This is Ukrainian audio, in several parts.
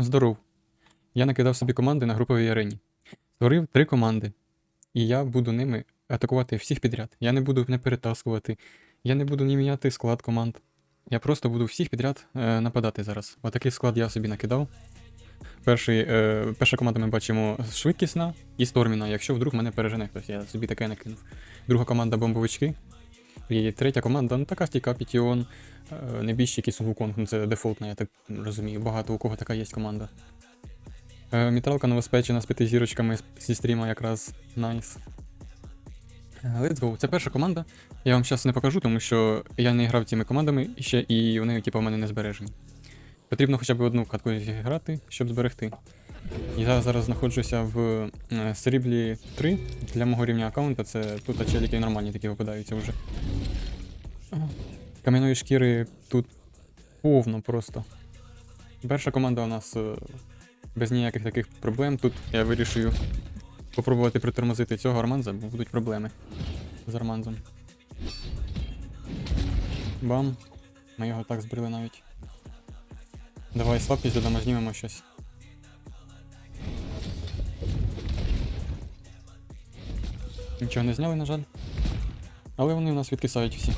Здоров. Я накидав собі команди на груповій арені. Створив три команди. І я буду ними атакувати всіх підряд. Я не буду не перетаскувати, я не буду ні міняти склад команд. Я просто буду всіх підряд е, нападати зараз. Отакий склад я собі накидав. Перший, е, перша команда ми бачимо швидкісна і сторміна, якщо вдруг мене пережене хтось, я собі таке накинув. Друга команда бомбовички. І третя команда, ну така стійка Пітіон, е, небіжчик і Сугуконг, ну це дефолтна, я так розумію. Багато у кого така є команда. Е, Мітралка новоспечена з п'яти зірочками зі стріма якраз найс. Е, Let's go. Це перша команда. Я вам зараз не покажу, тому що я не грав цими командами ще, і вони, типу, в мене не збережені. Потрібно хоча б одну катку зіграти, щоб зберегти. Я зараз знаходжуся в сріблі 3 для мого рівня аккаунта. Це тут челіки нормальні такі випадаються вже. Кам'яної шкіри тут повно просто. Перша команда у нас е, без ніяких таких проблем. Тут я вирішую попробувати притормозити цього Арманза, бо будуть проблеми з Арманзом. Бам. Ми його так збрили навіть. Давай слабкість додамо, знімемо щось. Нічого не зняли, на жаль. Але вони у нас відкисають всі.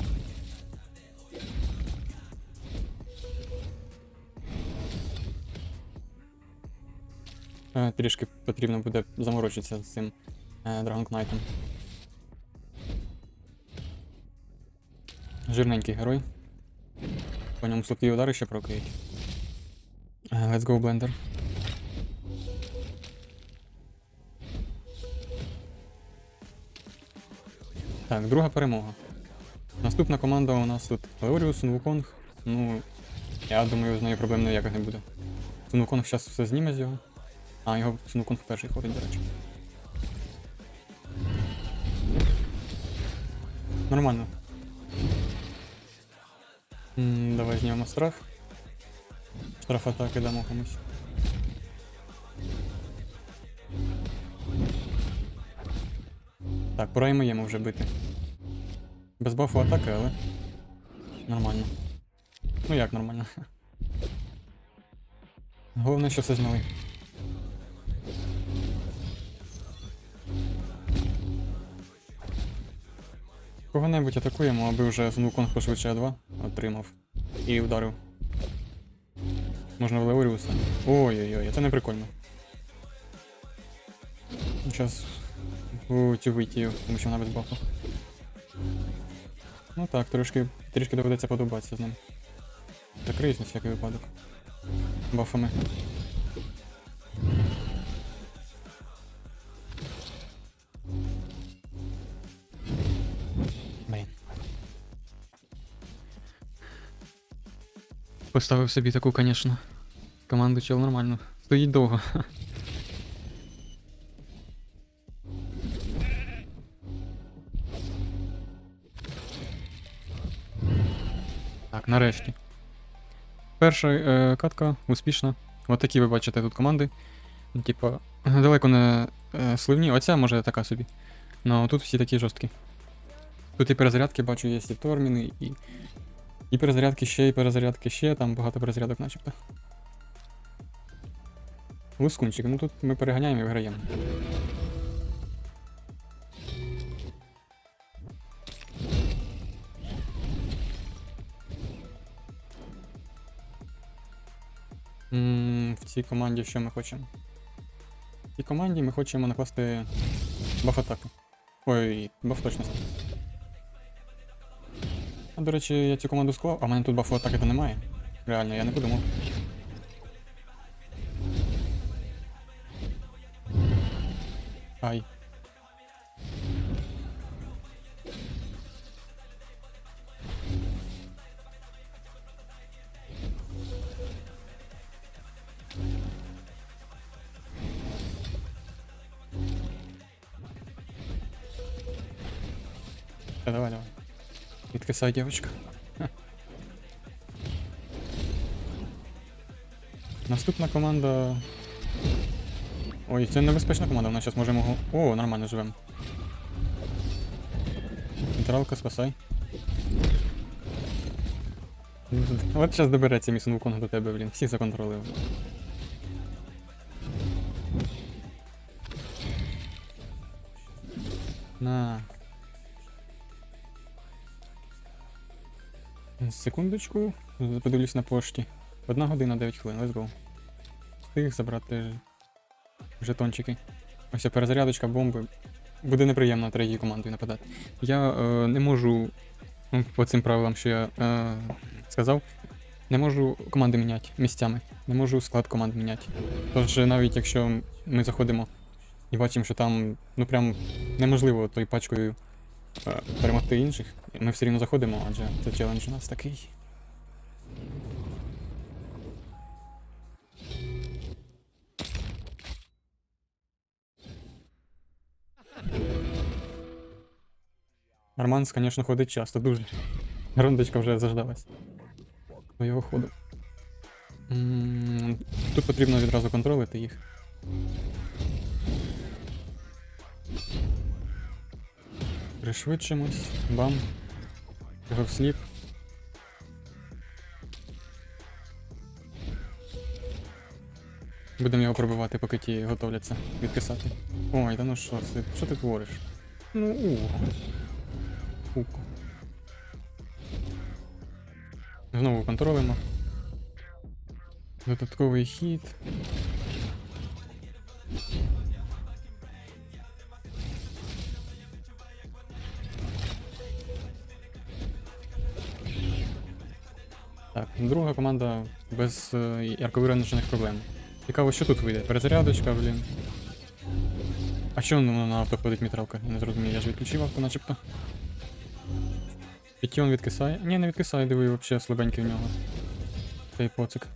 Трішки потрібно буде заморочитися з цим е, Dragon Knight'ом. Жирненький герой. По ньому слабкі удари ще прокають. Е, Let's go, Blender. Так, друга перемога. Наступна команда у нас тут Леоріус, Сунвуконг. Ну, я думаю, з нею проблем ніяких не буде. Сунвуконг зараз все зніме з його. А, його Сунвуконг перший ходить, до речі. Нормально. М, давай знімемо штраф. Штраф атаки дамо комусь. Так, моєму вже бити. Без бафу атаки, але. Нормально. Ну як нормально. Головне, що все зняли. Кого-небудь атакуємо, аби вже Зунвуконг пошвидше А2 отримав. І вдарив. Можна в Леоріуса. Ой-ой-ой, це не прикольно. Зараз цю витію, тому що вона без бафу. Ну так, трошки, трішки доведеться подобатися з ним. Закриюсь на всякий випадок. Бафами. Поставив собі таку, звісно. Команду чел нормально. Стоїть довго. Так, нарешті. Перша е, катка успішна. От такі ви бачите тут команди. Типа, далеко не е, сливні. Оця може така собі. Ну тут всі такі жорсткі. Тут і перезарядки бачу, є і торміни, і. І перезарядки ще, і перезарядки ще, там багато перезарядок начебто. Лускунчик, ну тут ми переганяємо і виграємо. В цій команді що ми хочемо? В цій команді ми хочемо накласти баф атаки. Ой, баф точності. До речі, я цю команду склав, а в мене тут бафу атаки то немає. Реально, я не подумав. Ай. Давай, давай. Потрясай, девочка. Наступна команда. Ой, це небезпечна команда, вона зараз може можемо... О, нормально живемо. Тралка, спасай. От зараз добереться мій Вуконг до тебе, блін. Всіх законтролили. На. Секундочку. Подивлюсь на пошті. Одна година 9 хвилин, let's go. Встиг забрати жетончики. Ось перезарядочка бомби. Буде неприємно третьою командою нападати. Я е, не можу ну, по цим правилам, що я е, сказав, не можу команди міняти місцями. Не можу склад команд міняти. Тож навіть якщо ми заходимо і бачимо, що там ну прям неможливо тою пачкою перемогти інших, ми все рівно заходимо, адже це челендж у нас такий. Арман, звісно, ходить часто, дуже. Рондочка вже заждалась. До його ходу. Тут потрібно відразу контролити їх. Пришвидшимось. Бам. Його всліп. Будемо його пробивати, поки ті готовляться відписати. Ой, да ну що це? Що ти твориш? Ну, ухо. Ухо. Знову контролимо. Додатковий хід. Друга команда без е, ярковиражених проблем. Цікаво, що тут вийде? Перезарядочка, блін. А що воно на авто ходить мітралка? Не зрозумів, я ж відключив авто начебто. Пітьон відкисає. Ні, не відкисає, диви, вообще слабенький в нього. Цей поцик.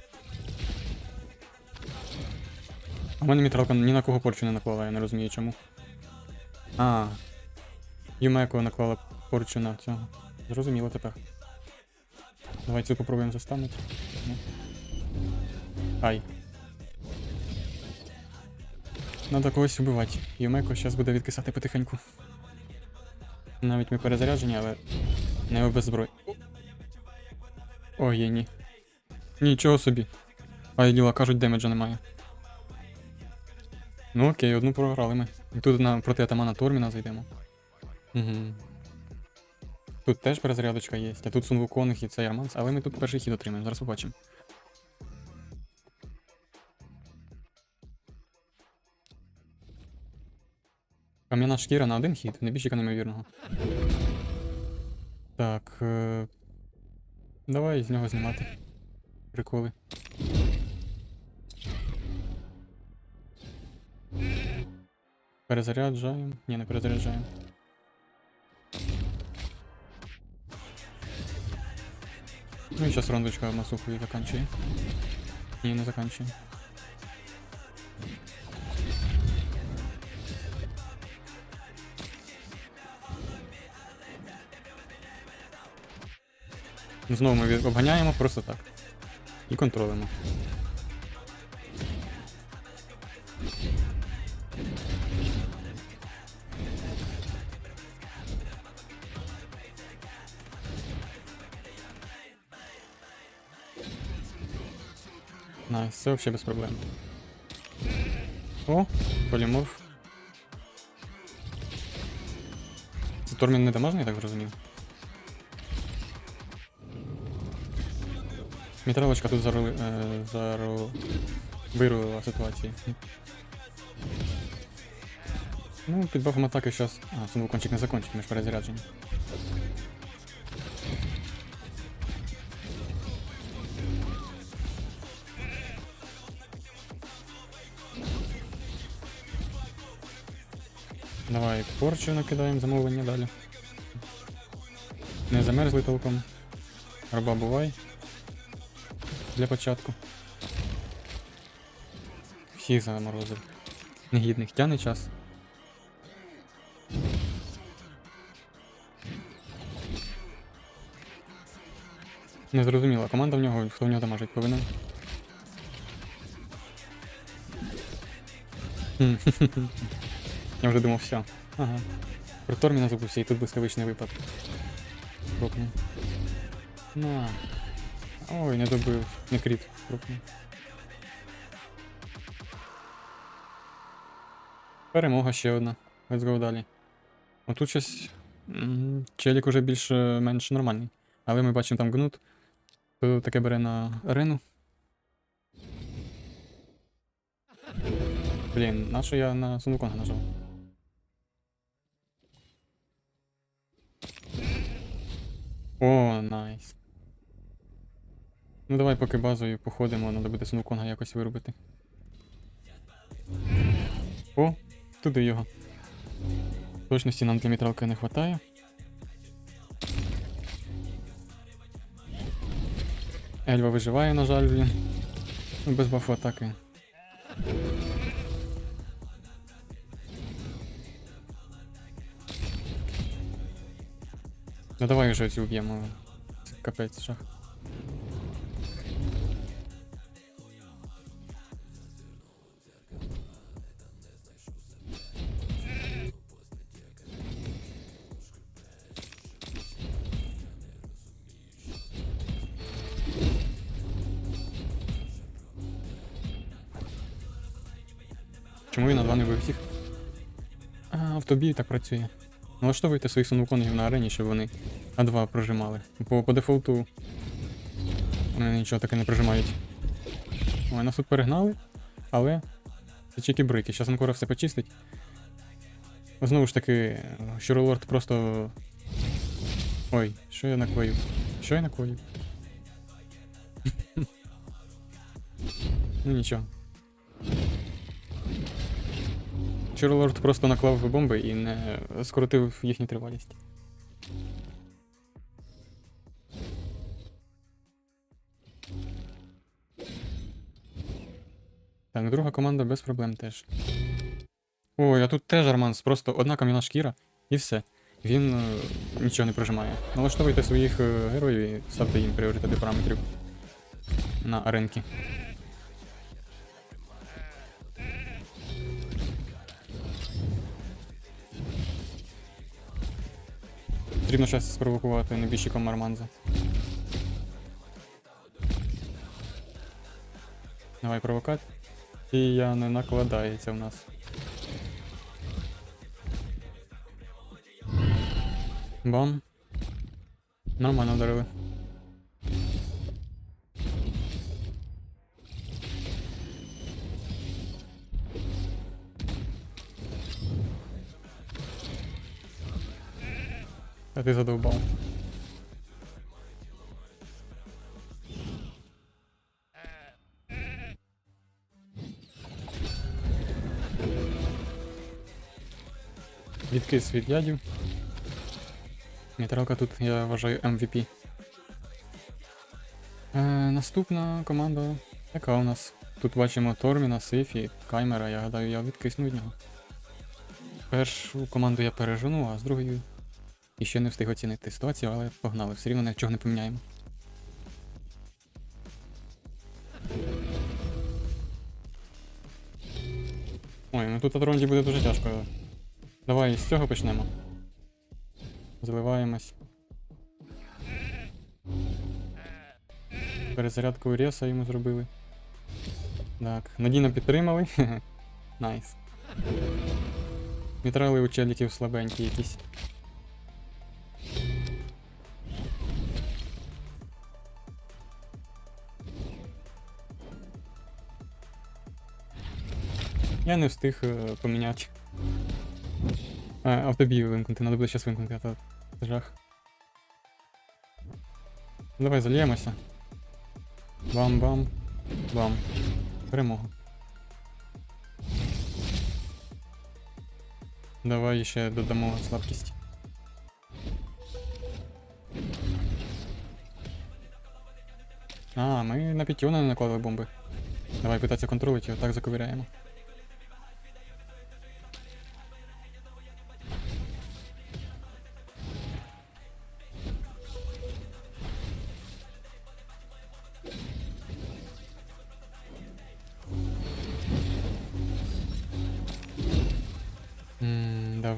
В мене мітралка ні на кого порчу не наклала, я не розумію чому. А. Юмеко наклала порчу на цього. Зрозуміло тепер. Давай цю попробуємо застанути. Ай. Надо когось вбивати. Юмеко зараз буде відкисати потихеньку. Навіть ми перезаряджені, але не без зброї. Ой, є, ні. Нічого собі. А діла кажуть, демеджа немає. Ну окей, одну програли ми. Тут на проти атамана Торміна зайдемо. Угу. Тут теж перезарядочка є, а тут Сун Конг і цей Арманс, але ми тут перший хід отримаємо, зараз побачимо. Кам'яна шкіра на один хід, не більше неймовірного. Так. Е... Давай з нього знімати. Приколи. Перезаряджаємо. Ні, не перезаряджаємо. Ну і на рондочка масухою заканчує. Ні, не заканчує. Знову ми обганяємо просто так. І контролимо. Найс, це взагалі без проблем. О, поліморф. Це Тормін не дамажний, я так зрозумів. Мітралочка тут зарули, е, зару... вирулила ситуацію. Ну, під бафом атаки зараз. А, сундукончик не закончить, ми ж перезаряджені. Порчу накидаємо замовлення далі. Не замерзли толком. Раба бувай. Для початку. Всіх заморозив. Негідних тяне час. Не зрозуміло, команда в нього, хто в нього дамажить повинен. Я вже думав, все. Ага. Про Торміна забувся, і тут блискавичний випад. Крупний. На. Ой, не добив. Не кріт. Крупний. Перемога ще одна. Let's go далі. А тут щось. Челік уже більш-менш нормальний. Але ми бачимо там гнут. То таке бере на арену. Блін, на що я на Сунуконга нажав? О, найс. Ну давай поки базою походимо, треба буде Сунуконга якось виробити. О, туди його. Точності нам для мітралки не вистачає. Ельва виживає, на жаль, блін. Без бафу атаки. Ну давай вже цю вб'ємо. Це Капець, шах. Чому він на два не всіх? А, автобій так працює. Налаштовуйте своїх сунвуконів на арені, щоб вони А2 прожимали. Бо по дефолту вони нічого таке не прожимають. Ой, нас тут перегнали, але це чеки брики. Зараз Анкора все почистить. Знову ж таки, Щуролорд просто. Ой, що я накоїв? Що я накоїв? ну нічого. Чарлорд просто наклав бомби і не скоротив їхню тривалість. Так, друга команда без проблем теж. Ой, а тут теж Арманс, просто одна кам'яна шкіра і все. Він е, нічого не прожимає. Налаштовуйте своїх е, героїв і ставте їм пріоритети параметрів на аренки. Потрібно щось спровокувати небіжчиком Арманза. Давай провокат. І я не накладається в нас. Бам. Нормально вдарили. А ти задовбав. Відкис від ядів. Мітралка тут, я вважаю, MVP. Е, наступна команда. Яка у нас? Тут бачимо Торміна, Сифі, Каймера, я гадаю, я відкисну від нього. Першу команду я пережену, а з другою і ще не встиг оцінити ситуацію, але погнали, все рівно нічого не поміняємо. Ой, ну тут Адронді буде дуже тяжко. Давай з цього почнемо. Заливаємось. Перезарядку реса йому зробили. Так, надійно підтримали. Найс. Мітрали у челіків слабенькі якісь. Я не встиг е, поміняти. А, автобій вимкнути, треба буде зараз вимкнути, а то жах. Давай зальємося. Бам-бам. Бам. Перемога. Давай ще додамо слабкість. А, ми на п'ятіона не накладали бомби. Давай питатися контролити, отак заковиряємо. М,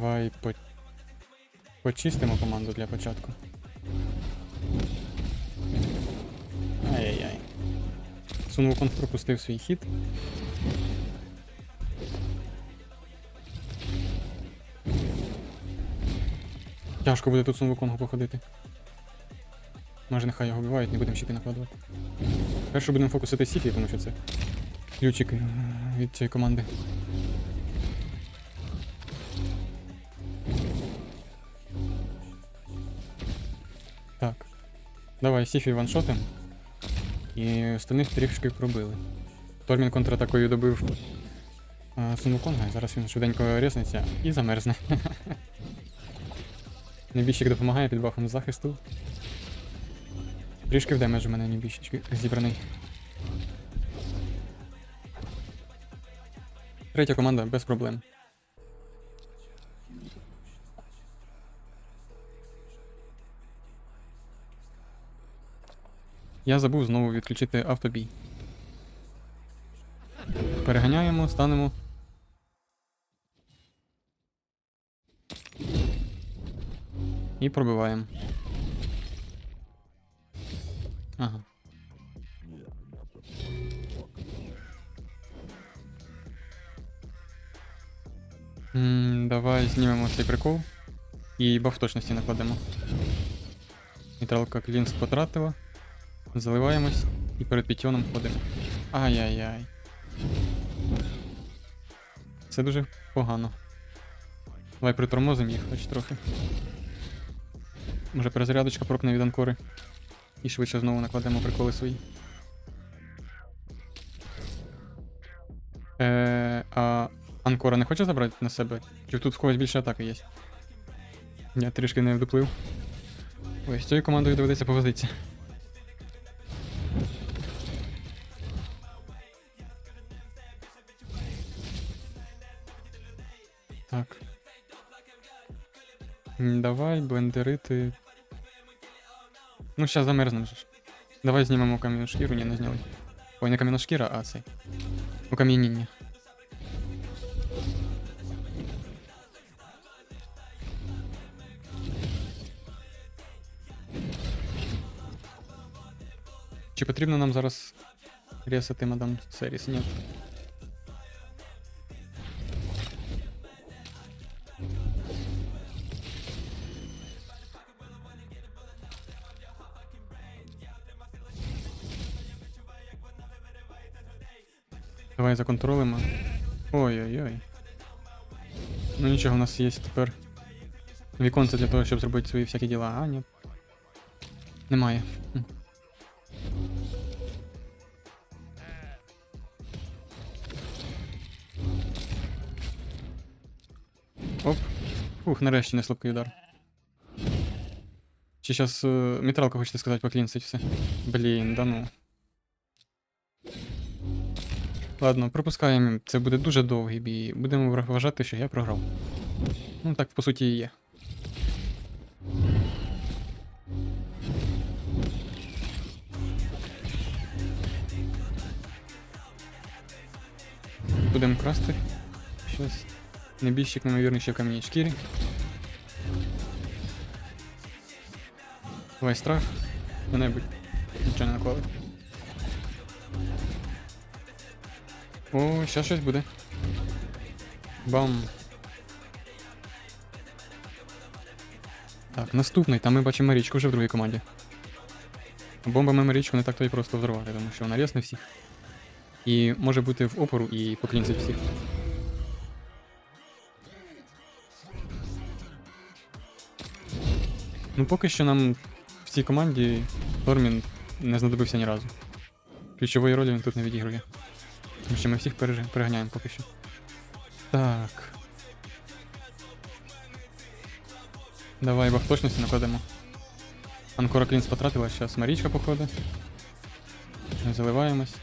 Давай по... почистимо команду для початку. Ай-яй-яй. Сунвукон пропустив свій хід. Тяжко буде тут Сунвуконгу походити. Може нехай його вбивають, не будемо щити накладувати. Перше будемо фокусити Сіфі, тому що це ключик від цієї команди. Давай, Сіфі ваншотим. І остальних трішки пробили. Тормін контратакою добив а, Сунуконга, зараз він швиденько різниться і замерзне. Небіщик допомагає під бахом захисту. Трішки в демедж у мене небіщик зібраний. Третя команда без проблем. Я забув знову відключити автобій. Переганяємо, станемо. І пробиваємо. Ага. М, давай знімемо цей прикол. І баф точності накладемо. Нейтралка клінс потратила. Заливаємось і перед пітьоном ходимо. Ай-яй-яй. Це дуже погано. Давай притормозимо їх хоч трохи. Може перезарядочка пропне від анкори. І швидше знову накладемо приколи свої. Е, а Анкора не хоче забрати на себе? Чи тут в когось більше атаки є? Я трішки не вдоплив. Ой, з цією командою доведеться повозитися. Так. М, Давай, блендерити. Ну, зараз замерзнемо же ж. Давай знімемо кам'яну шкіру, ні, не зняли. Ой, не кам'яна шкіра, а цей. Окам'яніння. Чи потрібно нам зараз ресати мадам Серіс? Ні. Давай законтролимо. Ой-ой-ой. Ну нічого, у нас є тепер віконце для того, щоб зробити свої всякі діла. А, ні. Немає. Оп. Ух, нарешті не слабкий удар. Чи зараз е, мітралка хочете сказати, поклінцить все. Блін, да ну. Ладно, пропускаємо. Це буде дуже довгий бій. Будемо вважати, що я програв. Ну так, по суті, і є. Будемо красти. Щас. Небіжчик, неймовірний, ще в кам'яній шкірі. Давай страх. Мене-будь. Нічого не наклали. О, щас щось буде. Бам. Так, наступний, там ми бачимо Марічку вже в другій команді. Бомбами Марічку не так то і просто взорвати, тому що вона рясне всіх. І може бути в опору і поклінцить всіх. Ну поки що нам в цій команді Тормін не знадобився ні разу. Ключової ролі він тут не відігрує. Тому ми всіх переганяємо поки що. Так. Давай бах точності накладемо. Анкора Клінс потратила, зараз Марічка походить. Заливаємось.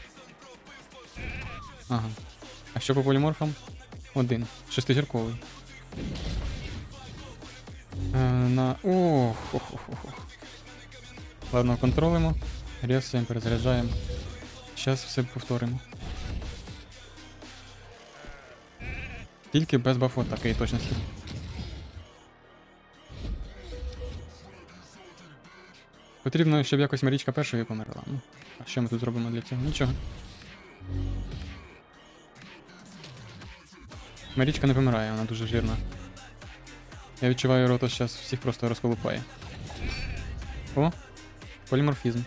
Ага. А що по поліморфам? Один. Шестизірковий. Е, на. Ох, ох, ох. ох. Ладно, контролимо. Ресуємо, перезаряджаємо. Зараз все повторимо. Тільки без бафу такої точності. Потрібно, щоб якось Марічка першою померла. Ну, а що ми тут зробимо для цього? Нічого. Марічка не помирає, вона дуже жирна. Я відчуваю, Ротос зараз всіх просто розколупає. О, поліморфізм.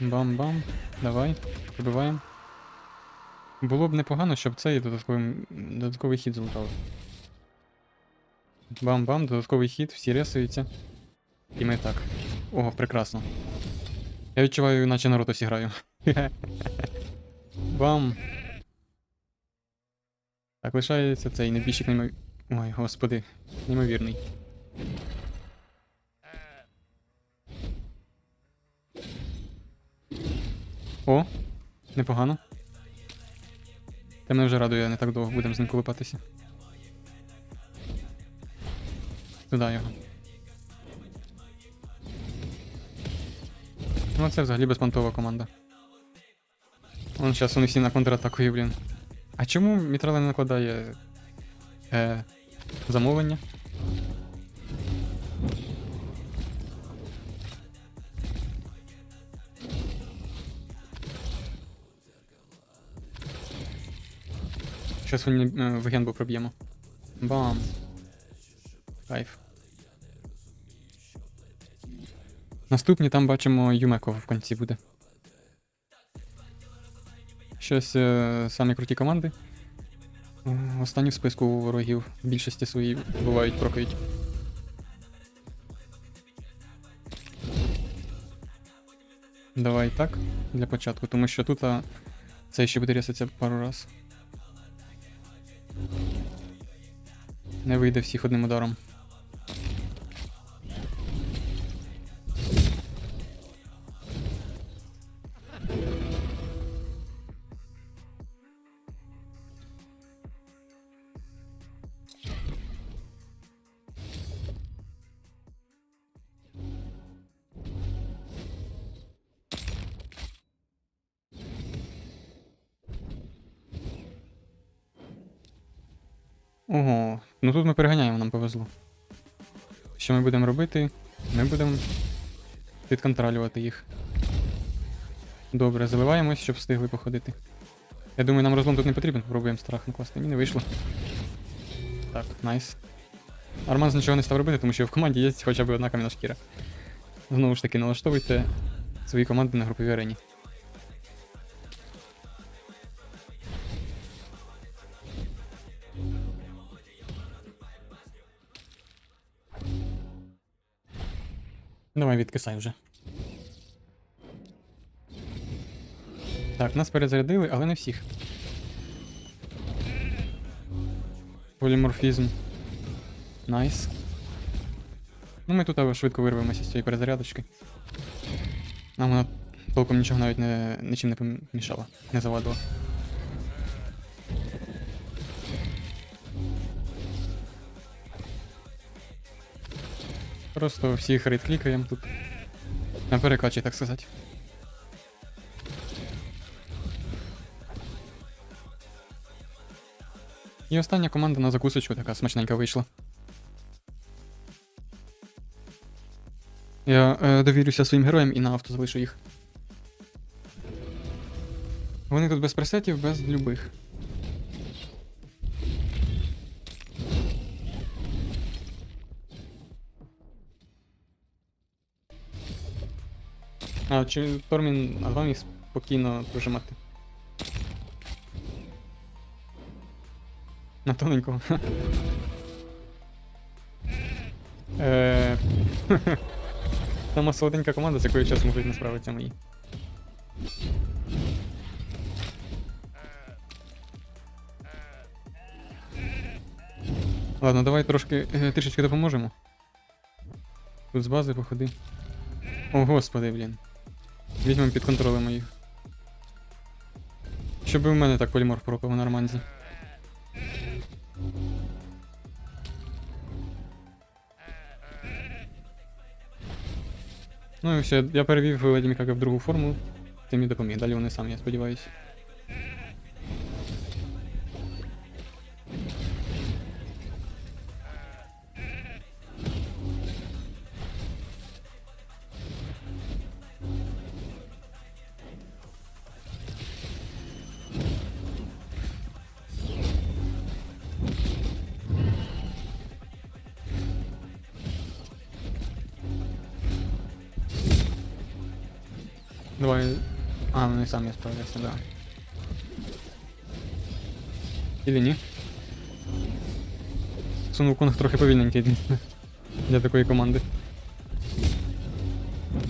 Бам-бам. Давай, пробиваємо. Було б непогано, щоб цей додатковий, додатковий хід залутав. Бам-бам, додатковий хід, всі ресуються. І ми так. Ого, прекрасно. Я відчуваю, наче на ротосі граю. Бам. Так, лишається цей небіжчик неймов... Ой, господи, неймовірний. О, непогано. Та мене вже радує, не так довго будемо з ним колупатися. Туди його. Ну це взагалі безпонтова команда. Вон зараз вони всі на контратакою, блін. А чому Мітрала не накладає е, замовлення? Щас е, генбу проб'ємо. Бам. Кайф. Наступні там бачимо Юмеко в кінці буде. Щось е, самі круті команди. Е, Останні в списку у ворогів в більшості свої бувають прокають. Давай так, для початку, тому що тут а, це ще буде рісатися пару раз. Не вийде всіх одним ударом. Ого, ну тут ми переганяємо, нам повезло. Що ми будемо робити? Ми будемо підконтролювати їх. Добре, заливаємось, щоб встигли походити. Я думаю, нам розлом тут не потрібен, попробуємо страх накласти. Ні, не вийшло. Так, найс. Арман нічого не став робити, тому що в команді є хоча б одна кам'яна шкіра. Знову ж таки, налаштовуйте свої команди на груповій арені. Давай відкисай вже. Так, нас перезарядили, але не всіх. Поліморфізм. Найс. Ну ми тут швидко вирвемося з цієї перезарядочки. Нам вона толком нічого навіть не, нічим не помішала, не завадила. Просто всіх рейд-клікаємо тут. На перекачі, так сказати. І остання команда на закусочку така смачненька вийшла. Я е, довірюся своїм героям і на авто залишу їх. Вони тут без пресетів, без любих. А, чи Тормін Агромі спокійно прожимати. На тоненького. Е, Сама солоденька команда, з якою зараз можуть не справитися мої. Ладно, давай трошки е, трішечки допоможемо. Тут з бази походи. О, господи, блін. Візьмемо під контролем їх. Щоб і в мене так поліморф пропав на Арманзі. Ну і все, я перевів Мікака в другу форму. Ти мені допоміг. Далі вони самі, я сподіваюся. Справляться, да. Или ні? Сун Вуконг трохи повільненький для, такої команди.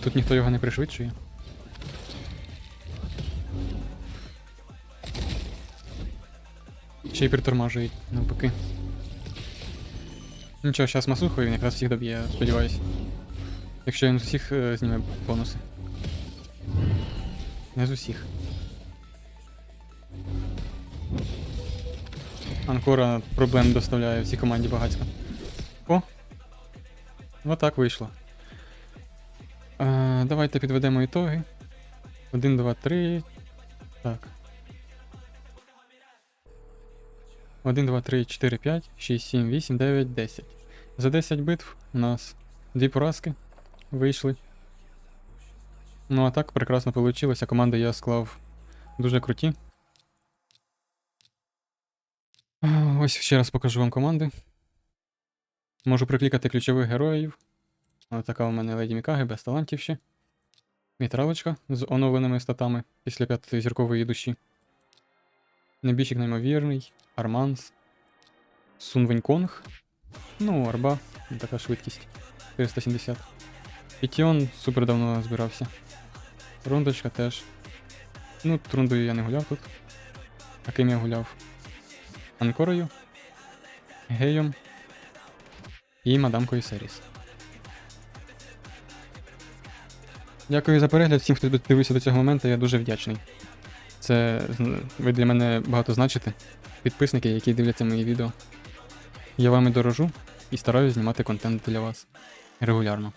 Тут ніхто його не пришвидшує. Ще й притормажують, навпаки. Нічого, зараз масухою він якраз всіх доб'є, я сподіваюся. Якщо він з усіх е, зніме бонуси. Не з усіх. Анкора проблем доставляє всій команді багатько. О! Отак вийшло. Е, давайте підведемо ітоги. 1, 2, 3. Так. 1, 2, 3, 4, 5, 6, 7, 8, 9, 10. За 10 битв у нас дві поразки вийшли. Ну а так прекрасно вийшло. Команди я склав дуже круті. А, Ось ще раз покажу вам команди. Можу приклікати ключових героїв. Ось така у мене Леді Мікаги без талантів ще. Мітралочка з оновленими статами після п'ятої зіркової душі. Небіжчик неймовірний, Арманс, Сун Конг. Ну, Арба, така швидкість. 470. Пітіон супер давно збирався. Рундочка теж. Ну, рундою я не гуляв тут. А ким я гуляв? Анкорою, Геєм і мадамкою Серіс. Дякую за перегляд всім, хто дивився до цього моменту, я дуже вдячний. Це ви для мене багато значите. Підписники, які дивляться мої відео. Я вами дорожу і стараюсь знімати контент для вас регулярно.